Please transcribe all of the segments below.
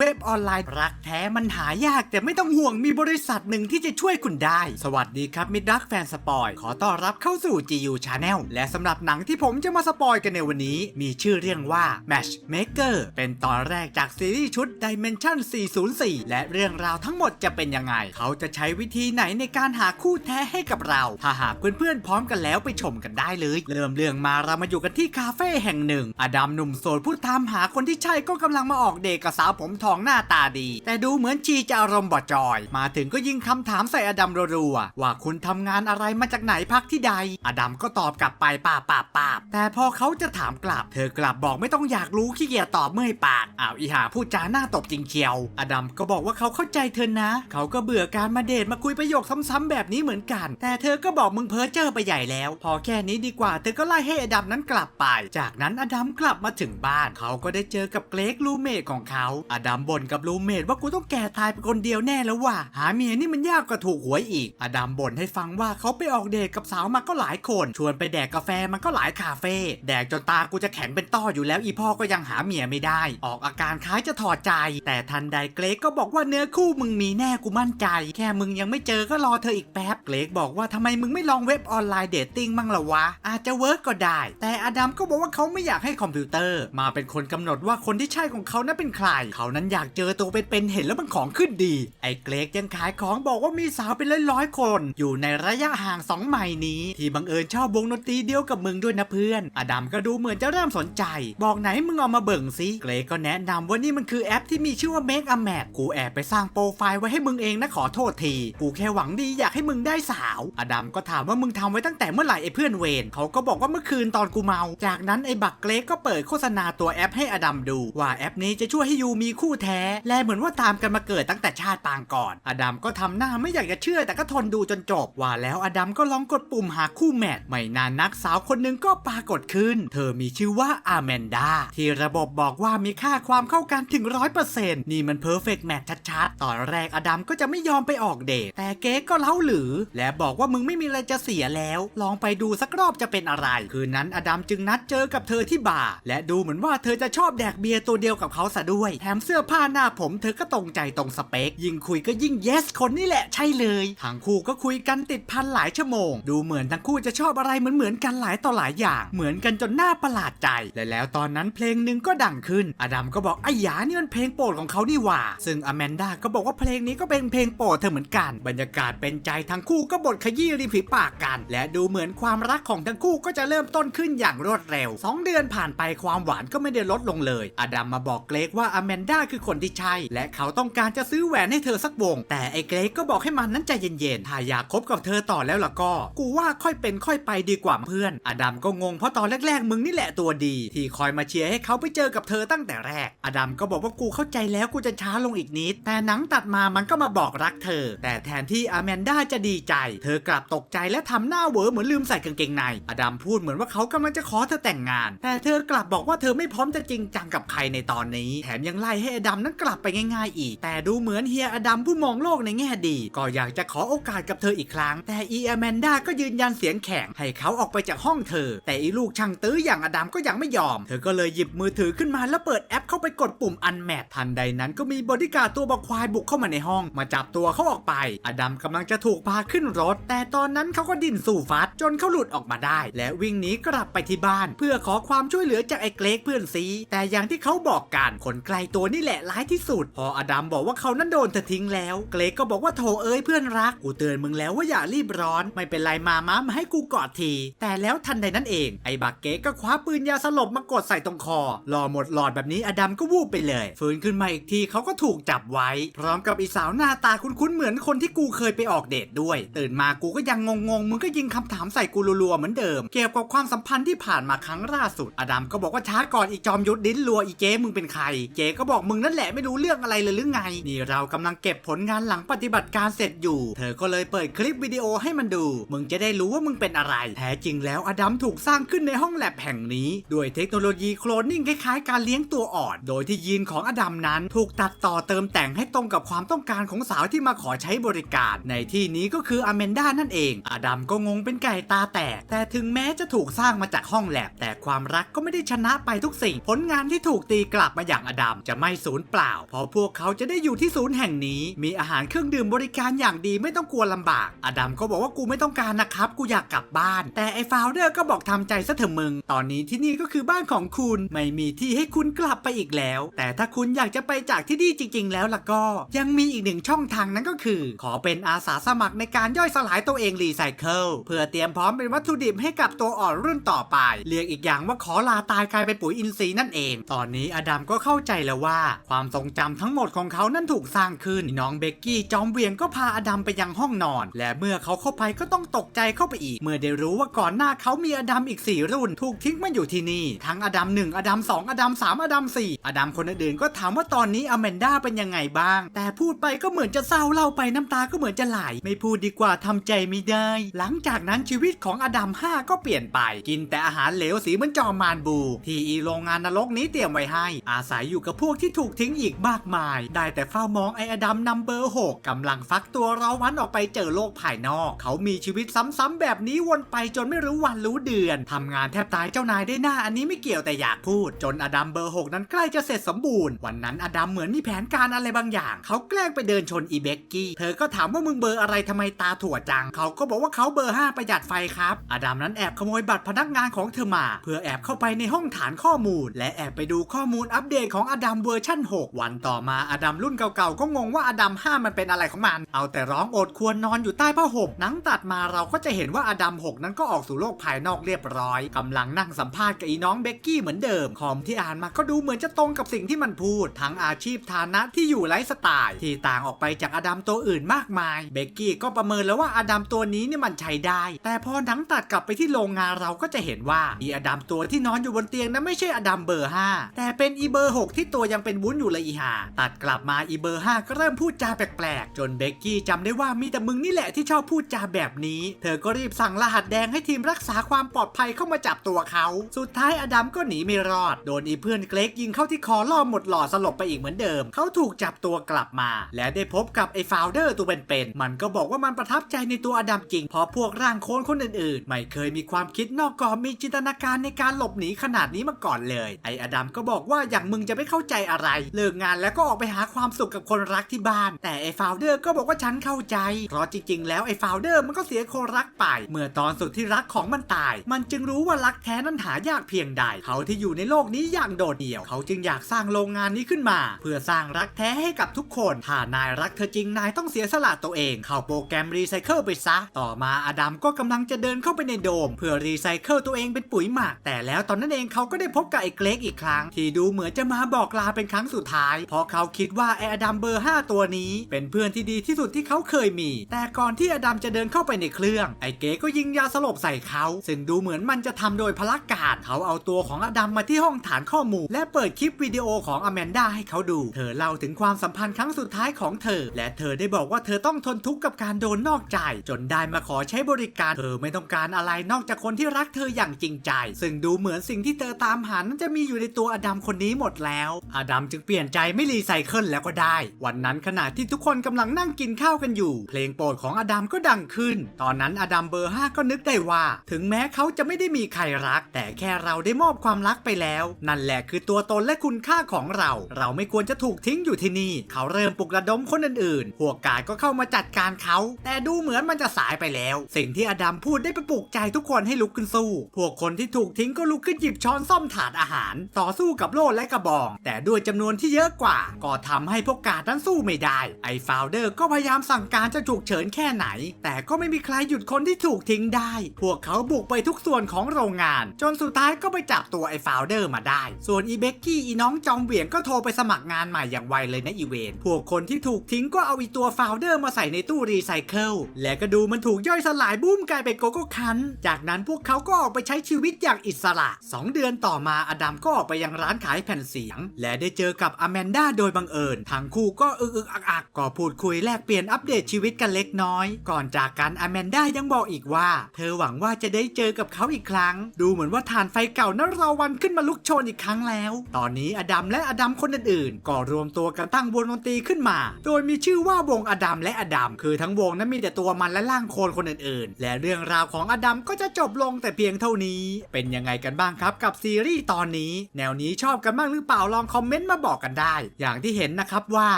เว็บออนไลน์รักแท้มันหายากแต่ไม่ต้องห่วงมีบริษัทหนึ่งที่จะช่วยคุณได้ สวัสดีครับมิดรักแฟนสปอยขอต้อนรับเข้าสู่ GU Channel และสำหรับหนังที่ผมจะมาสปอยกันในวันนี้ มีชื่อเรื่องว่า Matchmaker เป็นตอนแรกจากซีรีส์ชุด Dimension 404 และเรื่องราวทั้งหมดจะเป็นยังไง เขาจะใช้วิธีไหนในการหาคู่แท้ให้กับเรา ถ้าหากเพื่อนๆพร้อมกันแล้วไปชมกันได้เลย เริ่มเรื่องมาเรามาอยู่กันที่คาเฟ่แห่งหนึ่ง อดัมหนุ่มโสดผู้ตามหาคนที่ใช่ก็กำลังมาออกเดทกับสาวผมทองหน้าตาดี แต่ดูเหมือนชีจะอารมณ์บอดจอย มาถึงก็ยิงคำถามใส่อดัมรัวๆว่าคุณทำงานอะไรมาจากไหนพักที่ใด อดัมก็ตอบกลับไปป้าบป้าบป้าบแต่พอเขาจะถามกลับ เธอกลับบอกไม่ต้องอยากรู้ขี้เกียจตอบเมื่อยปากอ้าวอีหาพูดจาหน้าตบจริงเชียว อดัมก็บอกว่าเขาเข้าใจเธอนะ เขาก็เบื่อการมาเดทมาคุยประโยคซ้ำๆแบบนี้เหมือนกัน แต่เธอก็บอกมึงเพ้อเจ้อไปใหญ่แล้ว พอแค่นี้ดีกว่า เธอก็ไล่ให้อดัมนั้นกลับไป จากนั้นอดัมกลับมาถึงบ้าน เขาก็ได้เจอกับเกรกลูเมทของเขา อดัมบ่นกับลูเมทว่ากูต้องแก่ตายเป็นคนเดียวแน่แล้วว่ะหาเมียนี่มันยากกว่าถูกหวยอีก อดัมบ่นให้ฟังว่าเขาไปออกเดทกับสาวมาก็หลายคน ชวนไปแดกกาแฟมันก็หลายคาเฟ่แดกจนตากูจะแข็งเป็นต้ออยู่แล้วอีพ่อก็ยังหาเมียไม่ได้ ออกอาการคล้ายจะถอดใจ แต่ทันใดเกรกก็บอกว่าเนื้อคู่มึงมีแน่กูมั่นใจ แค่มึงยังไม่เจอก็รอเธออีกแป๊บเกรกบอกว่าทำไมมึงไม่ลองเว็บออนไลน์เดทติ้งมั่งละวะ อาจจะเวิร์กก็ได้ แต่อดัมก็บอกว่าเขาไม่อยากให้คอมพิวเตอร์ มาเป็นคนกำหนดว่าคนที่ใช่ของเขานั้นเป็นใคร เขานั้นอยากเจอตัวเป็นๆเห็นแล้วมันของขึ้นดี ไอ้เกรกยังขายของบอกว่ามีสาวเป็นร้อยๆคน อยู่ในระยะห่างสองไมล์นี้ ที่บังเอิญชอบวงดนตรีเดียวกับมึงด้วยนะเพื่อน อดัมก็ดูเหมือนจะเริ่มสนใจ บอกไหนมึงเอามาเบิ่งสิเกรกก็แนะนำว่านี่มันคือแอปที่มีชื่อว่า Make a Match กูแอบไปสร้างโปรไฟล์ไว้ให้มึงเองนะขอโทษทีกูแค่หวังดีอยากให้มึงได้สาว อดัมก็ถามว่ามึงทำไว้ตั้งแต่เมื่อไหร่ไอ้เพื่อนเวรเขาก็บอกว่าเมื่อคืนตอนกูเมา จากนั้นไอ้บักเกรกก็เปิดโฆษณาตัวแอปให้อดัมดู ว่าแอปนี้จะช่วยให้ยูมีคู่แท้ และเหมือนว่าตามกันมาเกิดตั้งแต่ชาติปางก่อน อดัมก็ทำหน้าไม่อยากจะเชื่อแต่ก็ทนดูจนจบ ว่าแล้วอดัมก็ลองกดปุ่มหาคู่แมทไม่นานนักสาวคนหนึ่งก็ปรากฏขึ้น เธอมีชื่อว่าอาแมนดาที่ระบบบอกว่ามีค่าความเข้ากันถึงร้อยเปอร์เซ็นต์นี่มันเพอร์เฟกต์แมทชัดๆ ตอนแรกอดัมก็จะไม่ยอมไปออกเดทแต่เก๊กก็เล้าหรือ และบอกว่ามึงไม่มีอะไรจะเสียแล้ว ลองไปดูสักรอบจะเป็นอะไร คืนนั้นอดัมจึงนัดเจอกับเธอที่บาร์และดูเหมือนว่าเธอจะชอบแดกเบียร์ตัวเดียวกับเขาซะด้วย แถมเสื้อผ้าหน้าผมเธอก็ตรงใจตรงสเปค ยิ่งคุยก็ยิ่ง yes คนนี่แหละใช่เลยทั้งคู่ก็คุยกันติดพันหลายชั่วโมง ดูเหมือนทั้งคู่จะชอบอะไรเหมือนเหมือนๆกันหลายต่อหลายอย่าง เหมือนกันจนน่าประหลาดใจ และแล้วตอนนั้นเพลงหนึ่งก็ดังขึ้น อดัมก็บอกไอ้หยานี่มันเพลงโปรดของเขานี่หว่า ซึ่งอแมนดาก็บอกว่าเพลงนี้ก็เป็นเพลงโปรดเธอเหมือนกัน บรรยากาศเป็นใจทั้งคู่ก็บทขยี้ริมฝีปากกัน และดูเหมือนความรักของทั้งคู่ก็จะเริ่มต้นขึ้นอย่างรวดเร็ว 2 เดือนผ่านไปความหวานก็ไม่ได้ลดลงเลย อดัมมาบอกเกรกว่าอแมนดาคือคนที่ใช่ และเขาต้องการจะซื้อแหวนให้เธอสักวง แต่ไอ้เกรกก็บอกให้มันนั้นใจเย็นๆ ถ้าอยากคบกับเธอต่อแล้วล่ะก็ กูว่าค่อยเป็นค่อยไปดีกว่าเพื่อน อดัมก็งงเพราะตอนแรกๆ มึงนี่แหละตัวดี ที่คอยมาเชียร์ให้เขาไปเจอกับเธอตั้งแต่แรก อดัมก็บอกว่ากูเข้าใจแล้วกูจะช้าลงอีกนิด แต่หนังตัดมามันก็มาบอกรักเธอ แต่แทนที่อาแมนด้าจะดีใจ เธอกลับตกใจและทำหน้าเวอเหมือนลืมใส่กางเกงใน อดัมพูดเหมือนว่าเขากำลังจะขอเธอแต่งงาน แต่เธอกลับบอกว่าเธอไม่พร้อมจะจริงจังกับใครในตอนนี้ แถมยังไล่ให้อดมนั้นกลับไปง่ายๆอีก แต่ดูเหมือนเฮียอดัมผู้มองโลกในแง่ดี ก็อยากจะขอโอกาสกับเธออีกครั้ง แต่อีแอแมนดาก็ยืนยันเสียงแข็งให้เขาออกไปจากห้องเธอ แต่อีลูกช่างตื้ออย่างอดัมก็ยังไม่ยอม เธอก็เลยหยิบมือถือขึ้นมาแล้วเปิดแอปเข้าไปกดปุ่มอันแมททันใดนั้นก็มีบอดี้การ์ดตัวบักควายบุกเข้ามาในห้อง มาจับตัวเขาออกไป อดัมกำลังจะถูกพาขึ้นรถ แต่ตอนนั้นเขาก็ดิ้นสู่ฟัด จนเขาหลุดออกมาได้ และวิ่งหนีกลับไปที่บ้าน เพื่อขอความช่วยเหลือจากไอ้เกรกเพื่อนซี แต่อย่างที่เขาบอกกันคนไกลตัวนี่แหละร้ายที่สุด พออดัมบอกว่าเขานั้นโดนเธอทิ้งแล้ว เกรกก็บอกว่าโถเอ้ยเพื่อนรักกูเตือนมึงแล้วว่าอย่ารีบร้อน ไม่เป็นไรมามามาให้กูกอดที แต่แล้วทันใดนั้นเองไอ้บักเกกก็คว้าปืนยาสลบมากดใส่ตรงคอรอหมดหลอดแบบนี้อดัมก็วูบไปเลย ฟื้นขึ้นมาอีกทีเขาก็ถูกจับไว้ พร้อมกับอีสาวหน้าตาคุ้นๆเหมือนคนที่กูเคยไปออกเดทด้วย ตื่นมากูก็ยังงงๆมึงก็ยิงคำถามใส่กูรัวๆเหมือนเดิม เกี่ยวกับความสัมพันธ์ที่ผ่านมาครั้งล่าสุด อดัมก็บอกว่าช้าก่อนอีจอมยุทธดิ้นรัวอีเจ๊มึงเป็นใคร เจ๊ก็บอกมึงนั่นแหละไม่รู้เรื่องอะไรเลยหรือไง นี่เรากำลังเก็บผลงานหลังปฏิบัติการเสร็จอยู่ เธอก็เลยเปิดคลิปวิดีโอให้มันดู มึงจะได้รู้ว่ามึงเป็นอะไร แท้จริงแล้วอดัมถูกสร้างขึ้นในห้องแลบแห่งนี้ด้วยเทคโนโลยีโคลนนิ่งคล้ายๆ การเลี้ยงตัวอ่อน โดยที่ยีนของอดัมนั้นถูกตัดต่อเติมแต่งให้ตรงกับความต้องการของสาวที่มาขอใช้บริการ ในที่นี้ก็คืออเมนดานั่นเอง อดัมก็งงเป็นไก่ตาแตก แต่ถึงแม้จะถูกสร้างมาจากห้องแลบ แต่ความรักก็ไม่ได้ชนะไปทุกสิ่ง ผลงานที่ถูกตีกลับมาอย่างอดัมจะไม่สูญเปล่า เพราะพวกเขาจะได้อยู่ที่ศูนย์แห่งนี้ มีอาหารเครื่องดื่มบริการอย่างดีไม่ต้องกลัวลำบาก อดัมก็บอกว่ากูไม่ต้องการนะครับ กูอยากกลับบ้าน แต่ไอ้ฟาวเดอร์ก็บอกทำใจซะเถอะมึง ตอนนี้ที่นี่ก็คือบ้านของคุณ ไม่มีที่ให้คุณกลับไปอีกแล้ว แต่ถ้าคุณอยากจะไปจากที่นี่จริง ๆ แล้วล่ะก็ ยังมีอีกหนึ่งช่องทางนั้นก็คือ ขอเป็นอาสาสมัครในการย่อยสลายตัวเองรีไซเคิลเพื่อเตรียมพร้อมเป็นวัตถุดิบให้กับตัวอ่อนรุ่นต่อไป เรียกอีกอย่างว่าขอลาตายกลายเป็นปุ๋ยอินทรีย์นั่นเอง ตอนนี้อดัมก็เข้าใจแล้วว่า ความทรงจำทั้งหมดของเขานั้นถูกสร้างขึ้น น้องเบกกี้จอมเวียงก็พาอดัมไปยังห้องนอน และเมื่อเขาเข้าไปก็ต้องตกใจเข้าไปอีก เมื่อได้รู้ว่าก่อนหน้าเขามีอดัมอีก 4 รุ่น ถูกทิ้งมาอยู่ที่นี่ ทั้งอดัม1อดัม2อดัม3อดัม4อดัมคนอื่นๆก็ถามว่าตอนนี้อแมนด้าเป็นยังไงบ้าง แต่พูดไปก็เหมือนจะเศร้าเล่าไปน้ำตาก็เหมือนจะไหลไม่พูดดีกว่าทำใจไม่ได้ หลังจากนั้นชีวิตของอดัม5ก็เปลี่ยนไป กินแต่อาหารเหลวสีเหมือนจอมมารบู ที่อีโรงงานนรกนี้เตรียมไว้ให้ อาศัยอยู่กับพวกที่ถูกทิ้งอีกมากมาย ได้แต่เฝ้ามองไออดัมนัมเบอร์6กำลังฟักตัวเราวันออกไปเจอโลกภายนอก เขามีชีวิตซ้ำๆแบบนี้วนไปจนไม่รู้วันรู้เดือนทำงานแทบตายเจ้านายได้หน้าอันนี้ไม่เกี่ยวแต่อยากพูด จนอดัมเบอร์ 6 นั้นใกล้จะเสร็จสมบูรณ์ วันนั้นอดัมเหมือนมีแผนการอะไรบางอย่าง เขาแกล้งไปเดินชนอีเบกกี้ เธอก็ถามว่ามึงเบอร์อะไรทำไมตาถั่วจัง เขาก็บอกว่าเขาเบอร์ 5 ประหยัดไฟครับ อดัมนั้นแอบขโมยบัตรพนักงานของเธอมา เพื่อแอบเข้าไปในห้องฐานข้อมูล และแอบไปดูข้อมูลอัปเดตของอดัมเวอร์ชั่น 6 วันต่อมาอดัมรุ่นเก่าๆ ก็งงว่าอดัม5มันเป็นอะไรของมัน เอาแต่ร้องโอดควรนอนอยู่ใต้ผ้าห่มหนังตัดมาเราก็จะเห็นว่าอดัม6นั้นก็ออกสู่โลกภายนอกเรียบร้อยกำลังนั่งสัมภาษณ์กับอีน้องเบกกี้เหมือนเดิมคอมที่อ่านมาก็ดูเหมือนจะตรงกับสิ่งที่มันพูด ทั้งอาชีพฐานะที่อยู่ไลฟ์สไตล์ ที่ต่างออกไปจากอดัมตัวอื่นมากมาย เบกกี้ก็ประเมินแล้วว่าอดัมตัวนี้เนี่ยมันใช้ได้แต่พอหนังตัดกลับไปที่โรงงานเราก็จะเห็นว่าอีอดัมตัวที่นอนอยู่บนเตียงนั้นไม่ใช่อดัมเบอร์ 5 แต่เป็นอีเบอร์ 6 ที่ตัวยังเป็นวุ้นอยู่เลยอีหาตัดกลับมาอีเบอร์ 5 ก็เริ่มพูดจาแปลกๆ จนเบกกี้จำได้ว่ามีแต่มึงนี่แหละที่ชอบพูดจาแบบนี้ เธอก็รีบสั่งรหัสแดงให้ทีมรักษาความปลอดภัยเข้ามาจับตัวเขา สุดท้ายอดัมก็หนีไม่รอด โดนอีเพื่อนเกรกยิงเข้าที่คอล่อหมดหล่อสลบไปอีกเหมือนเดิม เขาถูกจับตัวกลับมา และได้พบกับไอ้ฟาวเดอร์ตัวเป็นๆมันก็บอกว่ามันประทับใจในตัวอดัมจริงเพราะพวกร่างโคนคนอื่นๆ ไม่เคยมีความคิดนอกกรอบมีจินตนาการในการหลบหนีขนาดนี้มาก่อนเลย ไอ้อดัมก็บอกว่าอย่างมึงจะไม่เข้าใจอะไร เลิกงานแล้วก็ออกไปหาความสุขกับคนรักที่บ้าน แต่ไอ้ฟาวเดอร์ก็บอกว่าฉันเข้าใจ เพราะจริงๆ แล้วไอ้ฟาวเดอร์มันก็เสียคนรักไป เมื่อตอนสุดที่รักของมันตาย มันจึงรู้ว่ารักแท้นั้นหายากเพียงใด เขาที่อยู่ในโลกนี้อย่างโดดเดี่ยว เขาจึงอยากสร้างโรงงานนี้ขึ้นมา เพื่อสร้างรักแท้ให้กับทุกคน ถ้านายรักเธอจริงนายต้องเสียสละตัวเอง เข้าโปรแกรมรีไซเคิลไปซะ ต่อมาอดัมก็กำลังจะเดินเข้าไปในโดม เพื่อรีไซเคิลตัวเองเป็นปุ๋ยหมัก แต่แล้วตอนนั้นเองเขาก็ได้พบกับไอ้เกรกอีกครั้ง ที่ดูเหมือนจะมาบอกลาเป็นครั้งสุดท้าย เพราะเขาคิดว่าไอ้อดัมเบอร์ 5 ตัวนี้ เป็นเพื่อนที่ดีที่สุดที่เขาเคยมี แต่ก่อนที่อดัมจะเดินเข้าไปในเครื่องไอ้เก๋ก็ยิงยาสลบใส่เขา ซึ่งดูเหมือนมันจะทำโดยพละการเขาเอาตัวของอดัมมาที่ห้องฐานข้อมูล และเปิดคลิปวิดีโอของอแมนดาให้เขาดู เธอเล่าถึงความสัมพันธ์ครั้งสุดท้ายของเธอ และเธอได้บอกว่าเธอต้องทนทุกข์กับการโดนนอกใจ จนได้มาขอใช้บริการเธอไม่ต้องการอะไรนอกจากคนที่รักเธออย่างจริงใจ ซึ่งดูเหมือนสิ่งที่เธอตามหานั้นจะมีอยู่ในตัวอดัมคนนี้หมดแล้ว อดัมจึงเปลี่ยนใจไม่รีไซเคิลแล้วก็ได้ วันนั้นขณะที่ทุกคนกำลังนั่งกินข้าวกันอยู่ เพลงโปรดของอดัมก็ดังขึ้น ตอนนั้นอดัมเบอร์5ก็นึกได้ว่า ถึงแม้เขาจะไม่ได้มีใครรัก แต่แค่เราได้มอบความรักไปแล้ว นั่นแหละคือตัวตนและคุณค่าของเรา เราไม่ควรจะถูกทิ้งอยู่ที่นี่ เขาเริ่มปลุกระดมคนอื่นๆพวกกาดก็เข้ามาจัดการเขา แต่ดูเหมือนมันจะสายไปแล้ว สิ่งที่อดัมพูดได้ไปปลุกใจทุกคนให้ลุกขึ้นสู้ พวกคนที่ถูกทิ้งก็ลุกขึ้นหยิบช้อนซ่อมถาดอาหาร ต่อสู้กับโล่และกระบอง แต่ด้วยจำนวนที่เยอะกว่า ก็ทำให้พวกกาดนั้นสู้ไม่ได้ ไอ้ฟาวเดอร์ก็พยายามสั่งการจะฉุกเฉินแค่ไหน แต่ก็ไม่มีใครหยุดคนที่ถูกทิ้งได้ พวกเขาบุกไปทุกส่วนของโรงงาน จนสุดท้ายก็ไปจับตัวไอ้ฟาวเดอร์มาได้ ส่วนอีเบกกี้อีน้องจอมเหวี่ยงก็โทรไปสมัครงานใหม่อย่างไวเลยนะอีเวน พวกคนที่ถูกทิ้งก็เอาอีตัวฟาวเดอร์มาใส่ในตู้รีไซเคิล และก็ดูมันถูกย่อยสลายบูมกลายเป็นโกโก้คัน จากนั้นพวกเขาก็ออกไปใช้ชีวิตอย่างอิสระ 2 เดือนต่อมาอดัมก็ออกไปยังร้านขายแผ่นเสียง และได้เจอกับอแมนดาโดยบังเอิญทั้งคู่ก็อึกอึกอักอักก็พูดคุยแลกเปลี่ยนอัปเดตชีวิตกันเล็กน้อย ก่อนจากกันอแมนดายังบอกอีกว่า เธอหวังว่าจะได้เจอกับเขาอีกครั้ง ดูเหมือนว่าฐานไฟเก่านั้นเราวันขึ้นมาลุกโชนอีกครั้งแล้ว ตอนนี้อดัมและอดัมคนอื่นๆก็รวมตัวกันตั้งวงดนตรีขึ้นมา โดยมีชื่อว่าวงอดัมและอดัมคือทั้งวงนั้นมีแต่ตัวมันและร่างโคลนคนอื่นๆ และเรื่องราวของอดัมก็จะจบลงแต่เพียงเท่านี้ เป็นยังไงกันบ้างครับกับซีรีส์ตอนนี้ แนวนี้ชอบกันบ้างหรือเปล่าลองคอมเมนต์มาบอกกันได้ อย่างที่เห็นนะครับว่า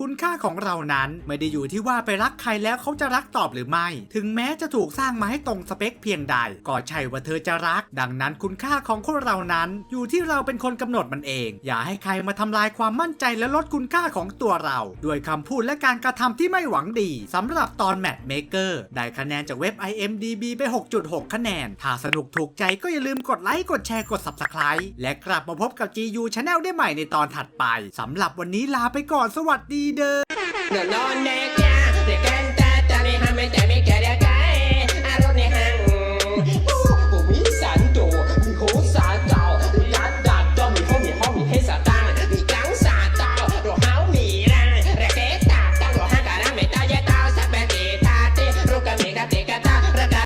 คุณค่าของเรานั้นไม่ได้อยู่ที่ว่าไปรักใครแล้วเขาจะรักตอบหรือไม่ ถึงแม้จะถูกสร้างมาให้ตรงสเปคเพียงใดก็ใช่ว่าเธอจะรัก ดังนั้นคุณค่าของคนเรานั้น อยู่ที่เราเป็นคนกำหนดมันเอง อย่าให้ใครมาทำลายความมั่นใจและลดคุณค่าของตัวเรา ด้วยคำพูดและการกระทำที่ไม่หวังดีสำหรับตอนแมทเมเกอร์ได้คะแนนจากเว็บ IMDB ไป 6.6 คะแนน ถ้าสนุกถูกใจก็อย่าลืมกดไลค์ กดแชร์ กด Subscribe และกลับมาพบกับ GU Channel ได้ใหม่ในตอนถัดไปสำหรับวันนี้ลาไปก่อนสวัสดีเด้อ No, no, negra, de cantata, déjame te mi quería